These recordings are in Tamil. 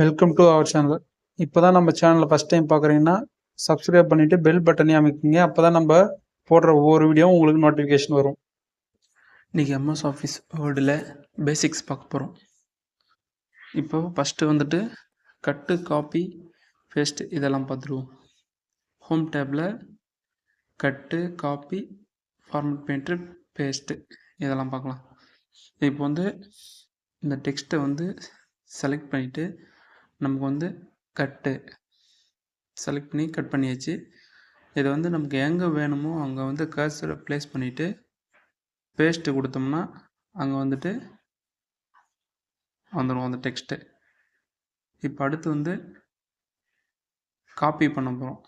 வெல்கம் டு அவர் சேனல் இப்போ தான் நம்ம சேனலை ஃபஸ்ட் டைம் பார்க்குறீங்கன்னா சப்ஸ்கிரைப் பண்ணிவிட்டு பெல் பட்டனே அமைக்கிங்க. அப்போ தான் நம்ம போடுற ஒவ்வொரு வீடியோவும் உங்களுக்கு நோட்டிஃபிகேஷன் வரும். இன்றைக்கி எம்எஸ் ஆஃபீஸ் வேர்டில் பேசிக்ஸ் பார்க்க போகிறோம் இப்போ ஃபஸ்ட்டு வந்துட்டு கட்டு காப்பி பேஸ்ட் இதெல்லாம் பார்த்துருவோம். ஹோம் டேப்பில் cut copy format painter paste இதெல்லாம் பார்க்கலாம். இப்போ வந்து இந்த டெக்ஸ்ட்டை வந்து செலக்ட் பண்ணிவிட்டு நமக்கு வந்து கட்டு செலக்ட் பண்ணி கட் பண்ணியாச்சு. இதை வந்து நமக்கு எங்கே வேணுமோ அங்கே வந்து கர்சரை ப்ளேஸ் பண்ணிவிட்டு பேஸ்ட்டு கொடுத்தோம்னா அங்கே வந்துட்டு வந்துடும் அந்த டெக்ஸ்ட்டு இப்போ அடுத்து வந்து காப்பி பண்ண போகிறோம்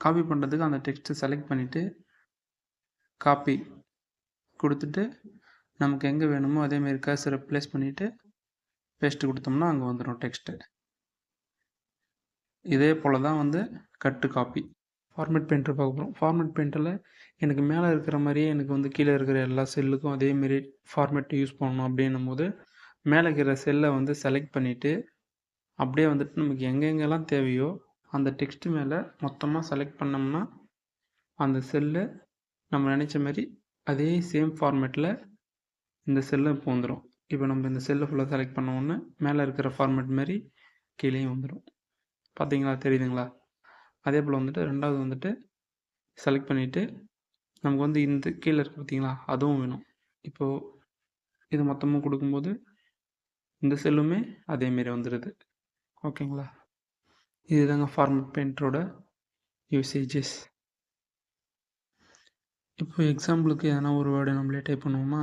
காப்பி பண்ணுறதுக்கு அந்த டெக்ஸ்ட்டை செலக்ட் பண்ணிவிட்டு காப்பி கொடுத்துட்டு நமக்கு எங்கே வேணுமோ அதேமாரி கர்சரை ப்ளேஸ் பண்ணிவிட்டு பேஸ்ட்டு கொடுத்தோம்னா அங்கே வந்துடும் டெக்ஸ்ட்டு இதே போல் தான் வந்து கட்டு காப்பி ஃபார்மேட் பெயிண்டர் பார்க்க போகிறோம் ஃபார்மேட் பெயிண்டரில் எனக்கு மேலே இருக்கிற மாதிரியே எனக்கு வந்து கீழே இருக்கிற எல்லா செல்லுக்கும் அதேமாரி ஃபார்மேட் யூஸ் பண்ணணும் அப்படின்னும் போது மேலே இருக்கிற செல்லை வந்து செலக்ட் பண்ணிவிட்டு அப்படியே வந்துட்டு நமக்கு எங்கெங்கெல்லாம் தேவையோ அந்த டெக்ஸ்ட் மேலே மொத்தமாக செலக்ட் பண்ணோம்னா அந்த செல்லு நம்ம நினச்ச மாதிரி அதே சேம் ஃபார்மேட்டில் இந்த செல்லு இப்போ வந்துடும் இப்போ நம்ம இந்த செல்லை ஃபுல்லாக செலக்ட் பண்ண உடனே மேலே இருக்கிற ஃபார்மேட் மாதிரி கீழேயும் வந்துடும் பார்த்தீங்களா? தெரியுதுங்களா? அதே போல் வந்துட்டு ரெண்டாவது வந்துட்டு செலக்ட் பண்ணிவிட்டு நமக்கு வந்து இந்த கீழே இருக்குது பார்த்தீங்களா? அதுவும் வேணும். இப்போது இது மொத்தமும் கொடுக்கும்போது இந்த செல்லுமே அதேமாரி வந்துடுது ஓகேங்களா? இதுதாங்க ஃபார்மட் பெயிண்டரோட யூசேஜஸ் இப்போ எக்ஸாம்பிளுக்கு எதனா ஒரு வேர்டு நம்மளே டைப் பண்ணுவோமா?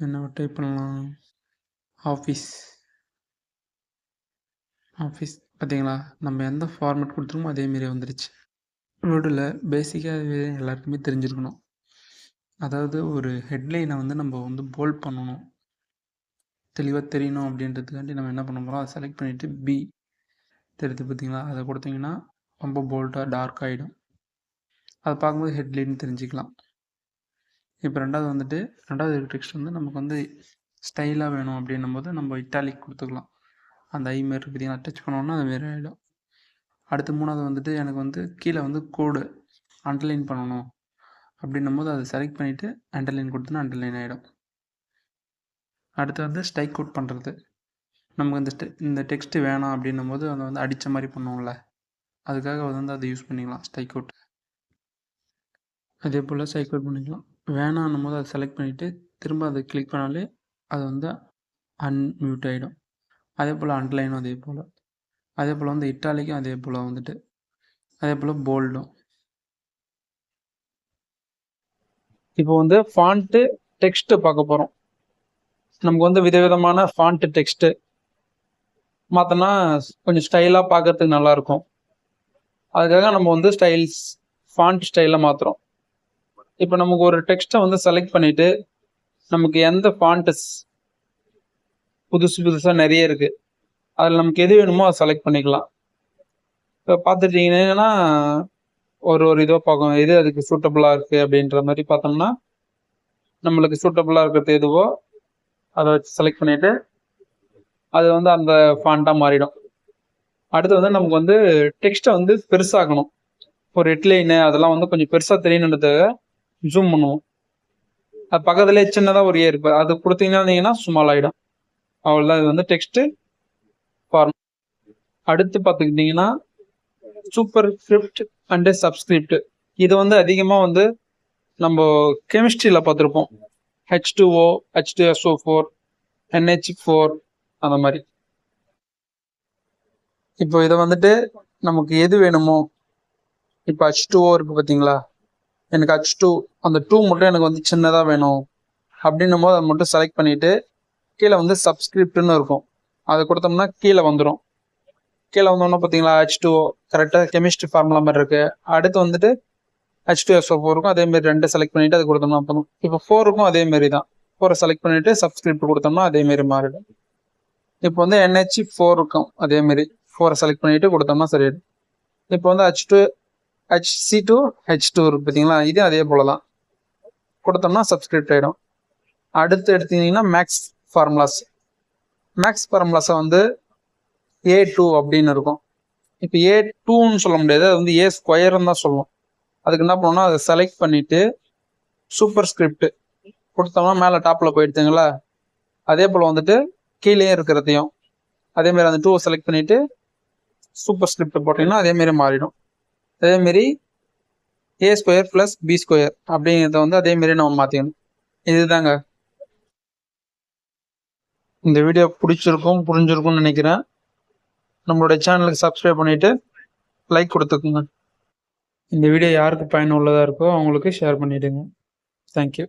என்ன டைப் பண்ணலாம்? ஆஃபீஸ் ஆஃபீஸ் பார்த்தீங்களா நம்ம எந்த ஃபார்மேட் கொடுத்துருமோ அதேமாரி வந்துருச்சு. வேர்டில் பேசிக்காக எல்லாருக்குமே தெரிஞ்சிருக்கணும். அதாவது ஒரு ஹெட்லைனை வந்து நம்ம வந்து போல்ட் பண்ணணும். தெளிவாக தெரியணும் அப்படின்றதுக்காண்டி நம்ம என்ன பண்ண போகிறோம் அதை செலக்ட் பண்ணிவிட்டு பி தெரியுது பார்த்தீங்களா அதை கொடுத்தீங்கன்னா ரொம்ப போல்ட்டாக டார்க் ஆகிடும் அதை பார்க்கும்போது ஹெட்லைன் தெரிஞ்சுக்கலாம். இப்போ ரெண்டாவது வந்துட்டு ரெண்டாவது டெக்ஸ்ட் வந்து நமக்கு வந்து ஸ்டைலாக வேணும் அப்படின்னும் போது நம்ம இட்டாலிக் கொடுத்துக்கலாம். அந்த ஐ மாரி பார்த்தீங்கன்னா டச் பண்ணோன்னா அது மாரி ஆகிடும் அடுத்து மூணாவது வந்துட்டு எனக்கு வந்து கீழே வந்து கோடு அண்டர்லைன் பண்ணணும் அப்படின்னும் போது அதை செலக்ட் பண்ணிவிட்டு அண்டர்லைன் கொடுத்தோன்னா அண்டர்லைன் ஆகிடும் அடுத்து வந்து ஸ்டைக் அவுட் பண்ணுறது நமக்கு இந்த இந்த டெக்ஸ்ட்டு வேணாம் அப்படின்னும் போது அதை வந்து அடித்த மாதிரி பண்ணுவோம்ல. அதுக்காக வந்து அதை யூஸ் பண்ணிக்கலாம். ஸ்டைக் அவுட் அதே போல் ஸ்டைக் அவுட் பண்ணிக்கலாம். வேணான்னும் போது அதை செலக்ட் பண்ணிவிட்டு திரும்ப அதை கிளிக் பண்ணாலே அது வந்து அன்மியூட் ஆகிடும் அதே போல் அண்டர்லைனும் அதே போல். அதே போல் வந்து இட்டாலிக்கும் அதே போல் வந்துட்டு. அதே போல் போல்டும் இப்போ வந்து ஃபாண்ட்டு டெக்ஸ்ட்டு பார்க்க போகிறோம் நமக்கு வந்து விதவிதமான ஃபாண்ட்டு டெக்ஸ்ட்டு மாற்றினா கொஞ்சம் ஸ்டைலாக பார்க்கறதுக்கு நல்லாயிருக்கும் அதுக்காக நம்ம வந்து ஸ்டைல்ஸ் ஃபாண்ட் ஸ்டைலில் மாற்றுறோம் இப்போ நமக்கு ஒரு டெக்ஸ்ட்டை வந்து செலக்ட் பண்ணிவிட்டு நமக்கு எந்த ஃபாண்ட்ஸ் புதுசு புதுசாக நிறைய இருக்குது அதில் நமக்கு எது வேணுமோ அதை செலக்ட் பண்ணிக்கலாம். இப்போ பார்த்துட்டிங்கன்னா ஒரு ஒரு இதோ பார்க்கும் எது அதுக்கு சூட்டபுளாக இருக்குது அப்படின்ற மாதிரி பார்த்தோம்னா நம்மளுக்கு சூட்டபுளாக இருக்கிறது எதுவோ அதை வச்சு செலக்ட் பண்ணிவிட்டு அது வந்து அந்த ஃபாண்ட்டாக மாறிடும். அடுத்து வந்து நமக்கு வந்து டெக்ஸ்ட்டை வந்து பெருசாகணும் ஒரு ஹெட்லைனு அதெல்லாம் வந்து கொஞ்சம் பெருசாக தெரியணுன்றதுக்காக ஜூம் பண்ணுவோம். அது பக்கத்துலேயே சின்னதாக ஒரு ஏ இருக்கு. அது கொடுத்தீங்கன்னா ஸ்மால் ஆகிடும் அவ்வளோதான் இது வந்து டெக்ஸ்ட்டு ஃபார்ம் அடுத்து பார்த்துக்கிட்டிங்கன்னா சூப்பர் ஸ்கிரிப்ட் அண்டு சப்ஸ்கிரிப்ட் இது வந்து அதிகமாக வந்து நம்ம கெமிஸ்ட்ரியில் பார்த்துருப்போம். H two O H two SO four NH four அந்த மாதிரி. இப்போ இதை வந்துட்டு நமக்கு எது வேணுமோ இப்போ ஹெச் டூ ஓ இருக்குது பார்த்தீங்களா? எனக்கு ஹச் டூ அந்த டூ மட்டும் எனக்கு வந்து சின்னதாக வேணும். அப்படின்னும் போது அதை மட்டும் செலக்ட் பண்ணிவிட்டு கீழே வந்து சப்ஸ்கிரிப்ட்னு இருக்கும். அதை கொடுத்தோம்னா கீழே வந்துடும் கீழே வந்தோம்னா பார்த்தீங்களா ஹச் டூ கரெக்டாக கெமிஸ்ட்ரி ஃபார்முலா மாதிரி இருக்குது அடுத்து வந்துட்டு ஹச் டூ எஸ்ஓ ஃபோருக்கும் அதேமாரி ரெண்டு செலக்ட் பண்ணிவிட்டு அது கொடுத்தோம்னா போதும். இப்போ ஃபோருக்கும் அதேமாரி தான். ஃபோரை செலக்ட் பண்ணிவிட்டு சப்ஸ்கிரிப்ட் கொடுத்தோம்னா அதேமாரி மாறிடும். இப்போ வந்து என்ஹெச் ஃபோருக்கும் அதேமாரி ஃபோரை செலக்ட் பண்ணிவிட்டு கொடுத்தோம்னா சரியாயிடும். இப்போ வந்து H two H C two H two இருக்குது பார்த்தீங்களா இது அதே போல தான் கொடுத்தோம்னா சப்ஸ்கிரிப்ட் ஆகிடும் அடுத்து எடுத்தீங்கன்னா மேக்ஸ் ஃபார்முலாஸ் மேக்ஸ் ஃபார்முலாஸை வந்து ஏ டூ அப்படின்னு இருக்கும். இப்போ ஏ டூன்னு சொல்ல முடியாது. அது வந்து ஏ ஸ்கொயர்னு தான் சொல்லுவோம். அதுக்கு என்ன பண்ணோம்னா அதை செலக்ட் பண்ணிவிட்டு சூப்பர் ஸ்கிரிப்ட் கொடுத்தோம்னா மேலே டாப்பில் போயிடுச்சுங்களா அதே போல் வந்துட்டு கீழே இருக்கிறதையும். அதேமாரி அந்த டூவை செலக்ட் பண்ணிவிட்டு சூப்பர் ஸ்கிரிப்ட் போட்டிங்கன்னா அதேமாரி மாறிடும். அதேமாரி A square plus B square அப்படிங்கிறத வந்து அதேமாரி நம்ம மாற்றிக்கணும் இதுதாங்க. இந்த வீடியோ பிடிச்சிருக்கும் புரிஞ்சிருக்கும்னு நினைக்கிறேன். நம்மளுடைய சேனலுக்கு சப்ஸ்கிரைப் பண்ணிவிட்டு லைக் கொடுத்துக்குங்க. இந்த வீடியோ யாருக்கு பயனுள்ளதாக இருக்கோ அவங்களுக்கு ஷேர் பண்ணிவிடுங்க தேங்க்யூ